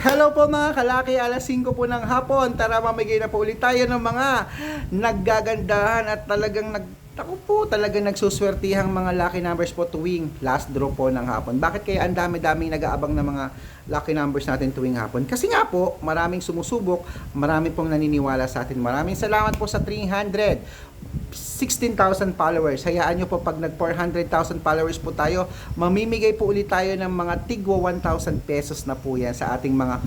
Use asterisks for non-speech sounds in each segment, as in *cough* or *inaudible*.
Hello po mga kalaki, alas 5 po ng hapon. Tara mamigay na po ulit tayo ng mga naggagandahan at talagang nag ako po talagang nagsuswertihang mga lucky numbers po tuwing last draw po ng hapon. Bakit kaya ang dami-daming nag-aabang ng mga lucky numbers natin tuwing hapon? Kasi nga po, maraming sumusubok, marami pong naniniwala sa atin. Maraming salamat po sa 300. 16,000 followers. Hayaan nyo po pag nag 400,000 followers po tayo, mamimigay po ulit tayo ng mga tigwa 1,000 pesos na po yan sa ating mga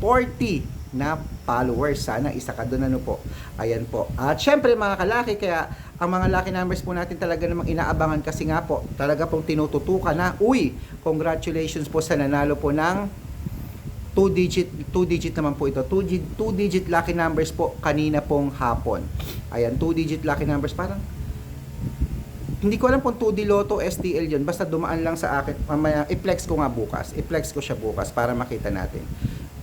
40 na followers. Sana isa ka doon ano po. Ayan po. At syempre mga kalaki, kaya ang mga lucky numbers po natin talaga namang inaabangan kasi nga po, talaga pong tinututukan na, uy, congratulations po sa nanalo po ng 2 digit 2 digit naman po ito. 2 digit, 2 digit lucky numbers po kanina pong hapon. Ayan 2 digit lucky numbers. Parang hindi ko alam kung 2D Lotto STL yun. Basta dumaan lang sa akin. Mamaya i-flex ko nga bukas. I-flex ko siya bukas para makita natin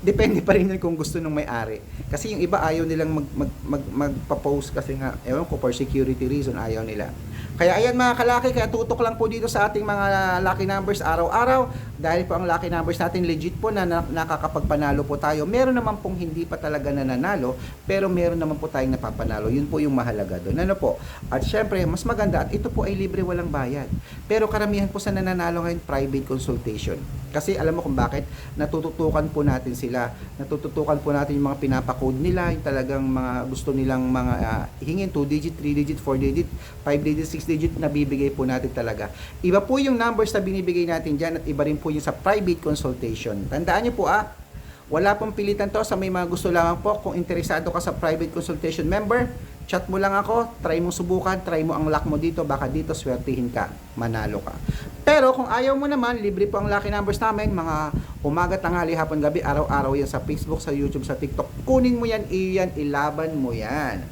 depende pa rin yun kung gusto nung may-ari kasi yung iba ayaw nilang mag, mag, mag, magpa-post kasi nga ewan ko for security reason ayaw nila kaya ayan mga kalaki, kaya tutok lang po dito sa ating mga lucky numbers araw-araw. Dahil po ang lucky numbers natin legit po na nakakapagpanalo po tayo. Meron naman pong hindi pa talaga nananalo, pero meron naman po tayong napapanalo. Yun po yung mahalaga doon. Ano po? At syempre, mas maganda at ito po ay libre walang bayad. Pero karamihan po sa nananalo ngayon private consultation. Kasi alam mo kung bakit? Natututukan po natin sila. Natututukan po natin yung mga pinapakode nila, yung talagang mga gusto nilang mga uh, hingin 2 digit, 3 digit, 4 digit, 5 digit, 6 digit na bibigay po natin talaga. Iba po yung numbers na binibigay natin dyan at iba rin po yung sa private consultation. Tandaan niyo po ah, wala pong pilitan to sa may mga gusto lamang po. Kung interesado ka sa private consultation member, chat mo lang ako, try mo subukan, try mo ang luck mo dito, baka dito swertihin ka, manalo ka. Pero kung ayaw mo naman, libre po ang lucky numbers namin, mga umaga, tanghali, hapon, gabi, araw-araw yan sa Facebook, sa YouTube, sa TikTok. Kunin mo yan, iyan, ilaban mo yan.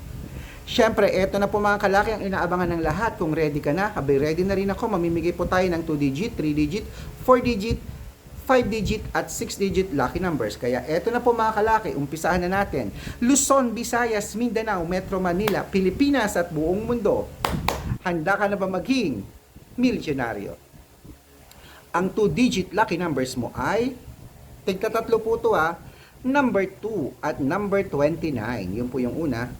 Siyempre, eto na po mga kalaki ang inaabangan ng lahat. Kung ready ka na, abay ready na rin ako. Mamimigay po tayo ng 2 digit, 3 digit, 4 digit, 5 digit at 6 digit lucky numbers. Kaya eto na po mga kalaki, umpisahan na natin. Luzon, Visayas, Mindanao, Metro Manila, Pilipinas at buong mundo. Handa ka na ba maging milyonaryo? Ang 2 digit lucky numbers mo ay tigtatatlo po to ha. Number 2 at number 29. Yun po yung una.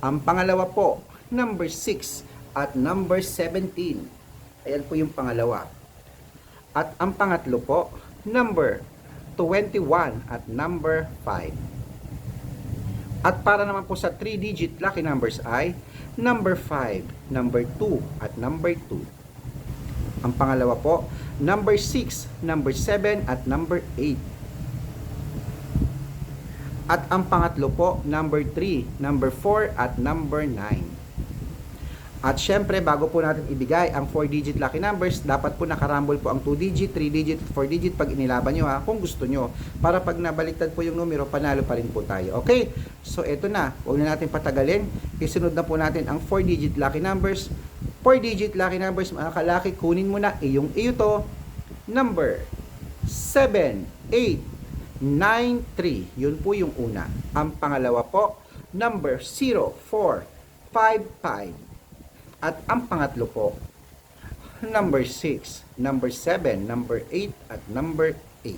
Ang pangalawa po, number 6 at number 17. Ayan po yung pangalawa. At ang pangatlo po, number 21 at number 5. At para naman po sa 3-digit lucky numbers ay number 5, number 2 at number 2. Ang pangalawa po, number 6, number 7 at number 8. At ang pangatlo po, number 3, number 4 at number 9. At syempre, bago po natin ibigay ang 4-digit lucky numbers, dapat po nakarambol po ang 2-digit, 3-digit, 4-digit pag inilaban nyo ha, kung gusto nyo. Para pag nabaliktad po yung numero, panalo pa rin po tayo. Okay? So, eto na. Huwag na natin patagalin. Isunod na po natin ang 4-digit lucky numbers. 4-digit lucky numbers, mga kalaki, kunin mo na iyong iyo to. Number 7, 8, 93. Yun po yung una. Ang pangalawa po, number 0455. At ang pangatlo po, number 6, number 7, number 8, at number 8.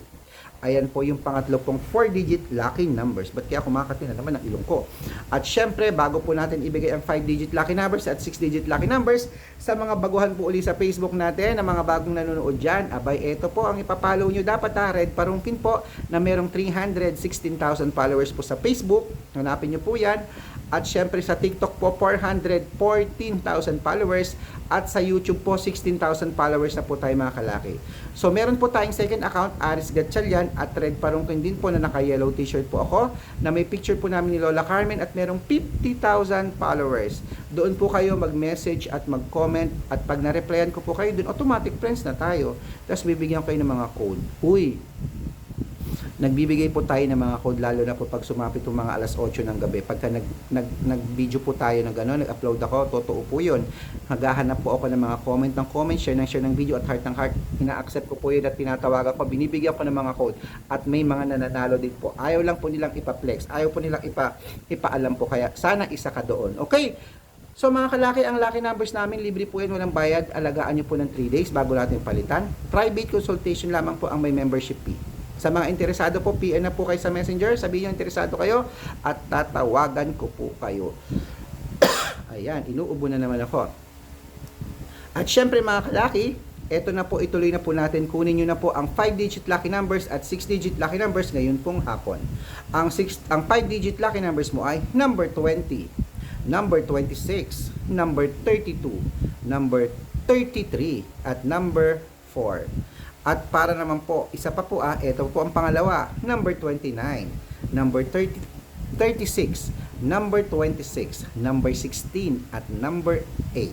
Ayan po yung pangatlo pong 4-digit lucky numbers. Ba't kaya kumakati na naman ang ilong ko? At syempre, bago po natin ibigay ang 5-digit lucky numbers at 6-digit lucky numbers, sa mga baguhan po uli sa Facebook natin, na mga bagong nanonood dyan, abay, ito po ang ipapalo nyo. Dapat ha, Red Parungkin po, na merong 316,000 followers po sa Facebook. Hanapin nyo po yan. At syempre sa TikTok po 414,000 followers at sa YouTube po 16,000 followers na po tayo mga kalaki. So meron po tayong second account Aris Gatchalian at Red Parungkin din po na naka-yellow t-shirt po ako na may picture po namin ni Lola Carmen at merong 50,000 followers. Doon po kayo mag-message at mag-comment at pag na-replyan ko po kayo doon automatic friends na tayo. Tapos bibigyan ko kayo ng mga code. Uy, nagbibigay po tayo ng mga code lalo na po pag sumapit yung mga alas 8 ng gabi. Pagka nag, nag, nag-video po tayo ng gano'n, nag-upload ako, totoo po yun. Maghahanap po ako ng mga comment ng comment, share ng share ng video at heart ng heart. Ina-accept ko po yun at tinatawagan ko, binibigyan ko ng mga code at may mga nananalo din po. Ayaw lang po nilang ipa-flex, ayaw po nilang ipa, ipaalam po kaya sana isa ka doon. Okay? So mga kalaki, ang lucky numbers namin, libre po yan, walang bayad. Alagaan nyo po ng 3 days bago natin palitan. Private consultation lamang po ang may membership fee. Sa mga interesado po, PM na po kayo sa Messenger, sabihin nyo interesado kayo at tatawagan ko po kayo. *coughs* Ayan, inuubo na naman ako. At syempre mga kalaki, eto na po, ituloy na po natin. Kunin nyo na po ang 5-digit lucky numbers at 6-digit lucky numbers ngayon pong hapon. Ang 6 ang 5-digit lucky numbers mo ay number 20, number 26, number 32, number 33, at number 4. At para naman po, isa pa po ah, ito po ang pangalawa, number 29, number 30, 36, number 26, number 16, at number 8.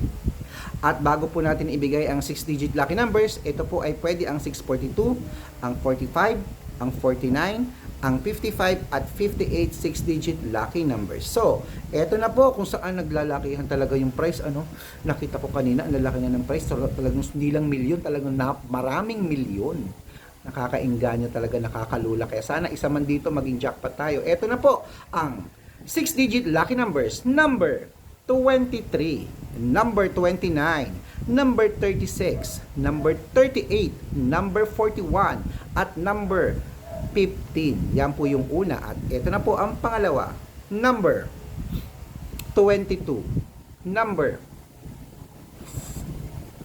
At bago po natin ibigay ang 6-digit lucky numbers, ito po ay pwede ang 642, ang 45, ang 49, ang 55 at 58 6-digit lucky numbers. So, eto na po kung saan naglalakihan talaga yung price. Ano, nakita ko kanina, ang lalaki na ng price. Talagang hindi lang milyon, talagang na, maraming milyon. Nakakainganyo talaga, nakakalula. Kaya sana isa man dito maging jackpot tayo. Eto na po ang 6-digit lucky numbers. Number 23, number 29, number 36, number 38, number 41, at number 15. Yan po yung una. At ito na po ang pangalawa. Number 22, number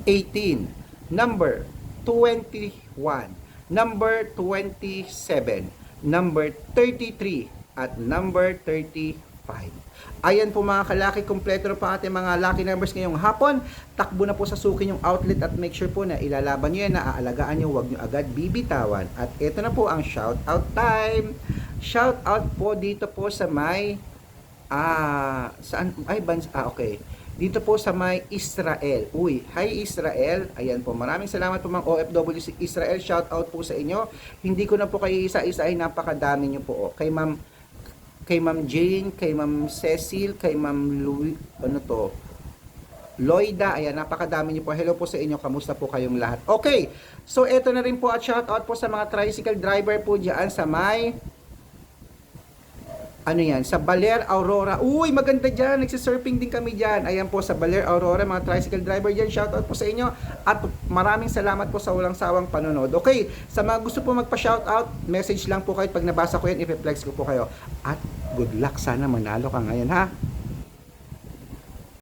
18, number 21, number 27, number 33, at number 35. Ayan po mga kalaki, kompleto na po ating mga lucky numbers ngayong hapon. Takbo na po sa sukin yung outlet at make sure po na ilalaban nyo yan, na aalagaan nyo, huwag nyo agad bibitawan. At ito na po ang shout out time. Shout out po dito po sa may, ah, saan, ay, bans, ah, okay. Dito po sa may Israel. Uy, hi Israel. Ayan po, maraming salamat po mga OFW si Israel. Shout out po sa inyo. Hindi ko na po kayo isa-isa ay napakadami nyo po. oh. Kay Ma'am kay Ma'am Jane, kay Ma'am Cecil, kay Ma'am Louis, ano to, Loida, ayan, napakadami niyo po. Hello po sa inyo, kamusta po kayong lahat? Okay, so eto na rin po at shout out po sa mga tricycle driver po dyan sa may, ano yan, sa Baler Aurora. Uy, maganda dyan, nagsisurfing din kami dyan. Ayan po sa Baler Aurora, mga tricycle driver dyan, shout out po sa inyo. At maraming salamat po sa walang sawang panonood. Okay, sa mga gusto po magpa-shout out, message lang po kayo. Pag nabasa ko yan, ipiplex ko po kayo. At good luck, sana manalo ka ngayon ha.